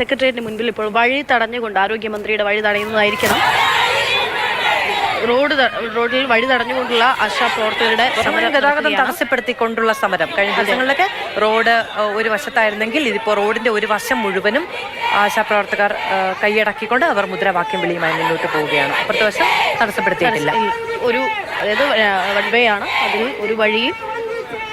സെക്രട്ടേറിയറ്റിന് മുൻപിൽ ഇപ്പോൾ വഴി തടഞ്ഞുകൊണ്ട് ആരോഗ്യമന്ത്രിയുടെ വഴി തടയുന്നതായിരിക്കണം. റോഡ് റോഡിൽ വഴി തടഞ്ഞുകൊണ്ടുള്ള ആശാ പ്രവർത്തകരുടെ സമരം ഗതാഗതം തടസ്സപ്പെടുത്തിക്കൊണ്ടുള്ള സമരം. കഴിഞ്ഞ ദിവസങ്ങളിലൊക്കെ റോഡ് ഒരു വശത്തായിരുന്നെങ്കിൽ ഇതിപ്പോൾ റോഡിന്റെ ഒരു വശം മുഴുവനും ആശാപ്രവർത്തകർ പ്രവർത്തകർ കൈയടക്കിക്കൊണ്ട് അവർ മുദ്രാവാക്യം വിളിയുമായി മുന്നോട്ട് പോവുകയാണ്. അപ്പുറത്തെ വശം തടസ്സപ്പെടുത്തിയിട്ടില്ല. ഒരു അതായത് വൺ വേ ആണ്. അതിൽ ഒരു വഴിയിൽ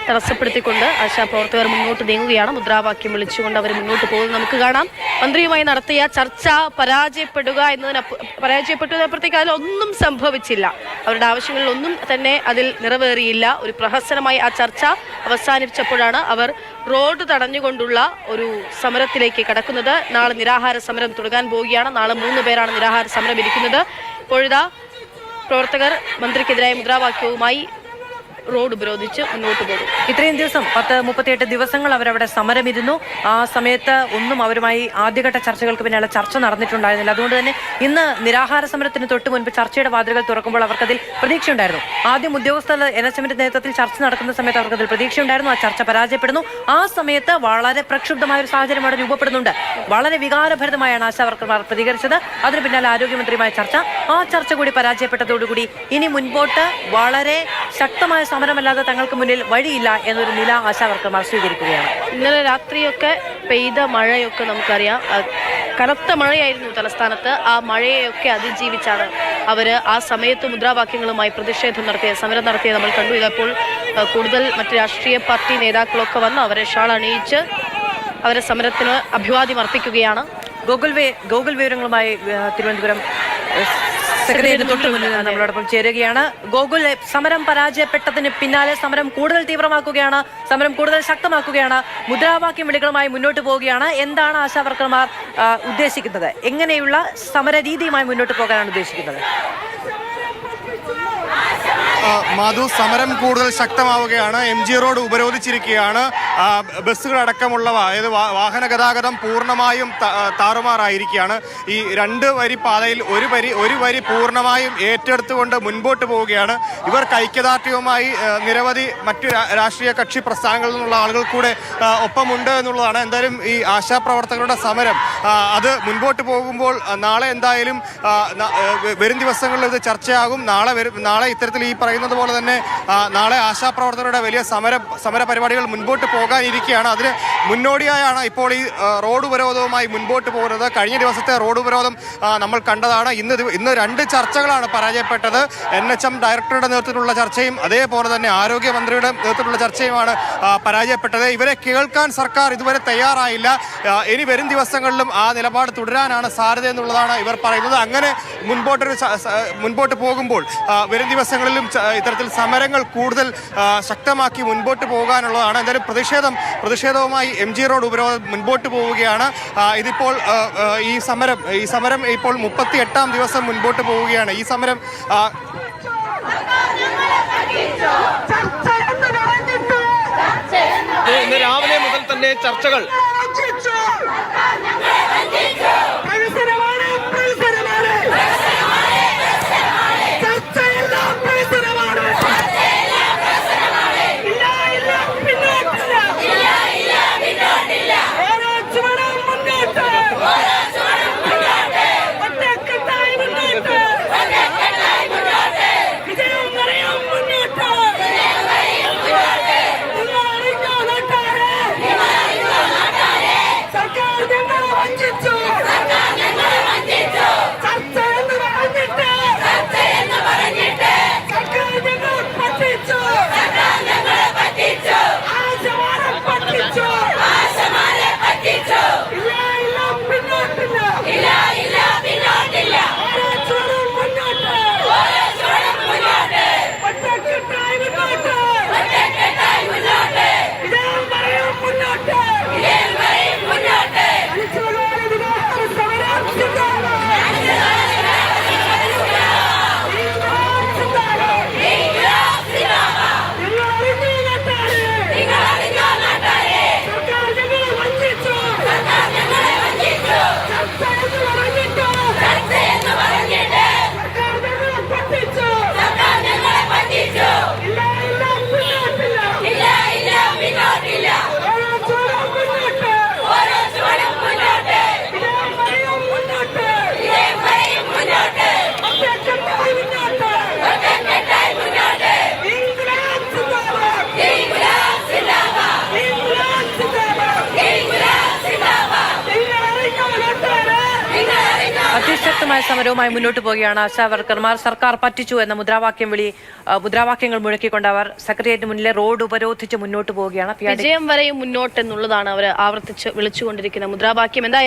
തടസ്സപ്പെടുത്തിക്കൊണ്ട് ആശാപ്രവർത്തകർ മുന്നോട്ട് നീങ്ങുകയാണ്. മുദ്രാവാക്യം വിളിച്ചുകൊണ്ട് അവർ മുന്നോട്ട് പോകുന്നത് നമുക്ക് കാണാം. മന്ത്രിയുമായി നടത്തിയ ചർച്ച പരാജയപ്പെടുക എന്നതിനപ്പ പരാജയപ്പെട്ടതിനപ്പുറത്തേക്ക് അതിലൊന്നും സംഭവിച്ചില്ല. അവരുടെ ആവശ്യങ്ങളിൽ ഒന്നും തന്നെ അതിൽ നിറവേറിയില്ല. ഒരു പ്രഹസനമായി ആ ചർച്ച അവസാനിപ്പിച്ചപ്പോഴാണ് അവർ റോഡ് തടഞ്ഞുകൊണ്ടുള്ള ഒരു സമരത്തിലേക്ക് കടക്കുന്നത്. നാളെ നിരാഹാര സമരം തുടങ്ങാൻ പോവുകയാണ്. നാളെ മൂന്ന് പേരാണ് നിരാഹാര സമരം ഇരിക്കുന്നത് ഇപ്പോഴിതാ പ്രവർത്തകർ മന്ത്രിക്കെതിരായ മുദ്രാവാക്യവുമായി റോഡ് ഉപരോധിച്ച് മുന്നോട്ട് പോകും. ഇത്രയും ദിവസം പത്ത് മുപ്പത്തിയെട്ട് ദിവസങ്ങൾ അവരവിടെ സമരമിരുന്നു. ആ സമയത്ത് ഒന്നും അവരുമായി ആദ്യഘട്ട ചർച്ചകൾക്ക് പിന്നെയുള്ള ചർച്ച നടന്നിട്ടുണ്ടായിരുന്നില്ല. അതുകൊണ്ട് തന്നെ ഇന്ന് നിരാഹാര സമരത്തിന് തൊട്ട് മുൻപ് ചർച്ചയുടെ വാതിലുകൾ തുറക്കുമ്പോൾ അവർക്കതിൽ പ്രതീക്ഷയുണ്ടായിരുന്നു. ആദ്യം ഉദ്യോഗസ്ഥർ എൻ എസ് എമ്മിന്റെ നേതൃത്വത്തിൽ ചർച്ച നടക്കുന്ന സമയത്ത് അവർക്കതിൽ പ്രതീക്ഷയുണ്ടായിരുന്നു. ആ ചർച്ച പരാജയപ്പെടുന്നു. ആ സമയത്ത് വളരെ പ്രക്ഷുബ്ധമായ ഒരു സാഹചര്യം അവിടെ രൂപപ്പെടുന്നുണ്ട്. വളരെ വികാരഭരിതമായാണ് ആശാവർക്കർമാർ പ്രതികരിച്ചത്. അതിന് പിന്നാലെ ആരോഗ്യമന്ത്രിയുമായ ചർച്ച. ആ ചർച്ച കൂടി പരാജയപ്പെട്ടതോടുകൂടി ഇനി മുൻപോട്ട് വളരെ ശക്തമായ സമരമല്ലാതെ തങ്ങൾക്ക് മുന്നിൽ വഴിയില്ല എന്നൊരു നില ആശാവർക്കർമാർ സ്വീകരിക്കുകയാണ്. ഇന്നലെ രാത്രിയൊക്കെ പെയ്ത മഴയൊക്കെ നമുക്കറിയാം. കനത്ത മഴയായിരുന്നു തലസ്ഥാനത്ത്. ആ മഴയെയൊക്കെ അതിജീവിച്ചാണ് അവർ ആ സമയത്ത് മുദ്രാവാക്യങ്ങളുമായി പ്രതിഷേധം നടത്തിയ സമരം നടത്തിയ നമ്മൾ കണ്ടു. ഇതപ്പോൾ കൂടുതൽ മറ്റ് രാഷ്ട്രീയ പാർട്ടി നേതാക്കളൊക്കെ വന്ന് അവരെ ഷാൾ അണിയിച്ച് അവരെ സമരത്തിന് അഭിവാദ്യം അർപ്പിക്കുകയാണ്. ഗൂഗിൾ വേ ഗൂഗിൾ വിവരങ്ങളുമായി തിരുവനന്തപുരം തൊട്ട് മുന്നിൽ നമ്മളോടൊപ്പം ചേരുകയാണ്. ഗോകുൽ സമരം പരാജയപ്പെട്ടതിന് പിന്നാലെ സമരം കൂടുതൽ തീവ്രമാക്കുകയാണ്. സമരം കൂടുതൽ ശക്തമാക്കുകയാണ്. മുദ്രാവാക്യം വിളികളുമായി മുന്നോട്ട് പോവുകയാണ്. എന്താണ് ആശാവർക്കർമാർ ഉദ്ദേശിക്കുന്നത്? എങ്ങനെയുള്ള സമര രീതിയുമായി മുന്നോട്ട് പോകാനാണ് ഉദ്ദേശിക്കുന്നത്? മാധു സമരം കൂടുതൽ ശക്തമാവുകയാണ്. എം ജി റോഡ് ഉപരോധിച്ചിരിക്കുകയാണ്. ബസ്സുകളടക്കമുള്ളവ അതായത് വാഹന ഗതാഗതം പൂർണമായും താറുമാറായിരിക്കുകയാണ്. ഈ രണ്ട് വരി പാതയിൽ ഒരു വരി ഒരു വരി പൂർണമായും ഏറ്റെടുത്തുകൊണ്ട് മുൻപോട്ട് പോവുകയാണ്. ഇവർ ഐക്യദാർഢ്യവുമായി നിരവധി മറ്റു രാഷ്ട്രീയ കക്ഷി പ്രസ്ഥാനങ്ങളിൽ നിന്നുള്ള ആളുകൾ കൂടെ ഒപ്പമുണ്ട് എന്നുള്ളതാണ് എന്തായാലും ഈ ആശാപ്രവർത്തകരുടെ സമരം. അത് മുൻപോട്ട് പോകുമ്പോൾ നാളെ എന്തായാലും വരും ദിവസങ്ങളിൽ ഇത് ചർച്ചയാകും. നാളെ നാളെ ഇത്തരത്തിൽ ഈ പറയുന്നത് പോലെ തന്നെ നാളെ ആശാപ്രവർത്തകരുടെ വലിയ സമര സമര പരിപാടികൾ മുൻപോട്ട് പോകാനിരിക്കുകയാണ്. അതിന് മുന്നോടിയായാണ് ഇപ്പോൾ ഈ റോഡ് ഉപരോധവുമായി മുൻപോട്ട് പോകുന്നത്. കഴിഞ്ഞ ദിവസത്തെ റോഡ് ഉപരോധം നമ്മൾ കണ്ടതാണ്. ഇന്ന് ഇന്ന് രണ്ട് ചർച്ചകളാണ് പരാജയപ്പെട്ടത്. എൻ എച്ച് എം ഡയറക്ടറുടെ നേതൃത്വത്തിലുള്ള ചർച്ചയും അതേപോലെ തന്നെ ആരോഗ്യമന്ത്രിയുടെ നേതൃത്വത്തിലുള്ള ചർച്ചയുമാണ് പരാജയപ്പെട്ടത്. ഇവരെ കേൾക്കാൻ സർക്കാർ ഇതുവരെ തയ്യാറായില്ല. ഇനി വരും ദിവസങ്ങളിലും ആ നിലപാട് തുടരാനാണ് സാധ്യത എന്നുള്ളതാണ് ഇവർ പറയുന്നത്. അങ്ങനെ മുൻപോട്ടൊരു മുൻപോട്ട് പോകുമ്പോൾ വരും ദിവസങ്ങളിലും ഇത്തരത്തിൽ സമരങ്ങൾ കൂടുതൽ ശക്തമാക്കി മുൻപോട്ട് പോകാനുള്ളതാണ്. എന്തായാലും പ്രതിഷേധം പ്രതിഷേധവുമായി എം ജി റോഡ് ഉപരോധം മുൻപോട്ട് പോവുകയാണ്. ഇതിപ്പോൾ ഈ സമരം ഈ സമരം ഇപ്പോൾ മുപ്പത്തി എട്ടാം ദിവസം മുൻപോട്ട് പോവുകയാണ്. ഈ സമരം ഇന്ന് രാവിലെ മുതൽ തന്നെ ചർച്ചകൾ. Pizza! അതിശക്തമായ സമരവുമായി മുന്നോട്ട് പോവുകയാണ് ആശാ വർക്കർമാർ സർക്കാർ പറ്റിച്ചു എന്ന മുദ്രാവാക്യം വിളി മുദ്രാവാക്യങ്ങൾ മുഴക്കിക്കൊണ്ട് അവർ സെക്രട്ടേറിയറ്റ് മുന്നിലെ റോഡ് ഉപരോധിച്ച് മുന്നോട്ട് പോവുകയാണ്. വിജയം വരെയും മുന്നോട്ട് എന്നുള്ളതാണ് അവർ ആവർത്തിച്ച് വിളിച്ചുകൊണ്ടിരിക്കുന്ന മുദ്രാവാക്യം. എന്തായാലും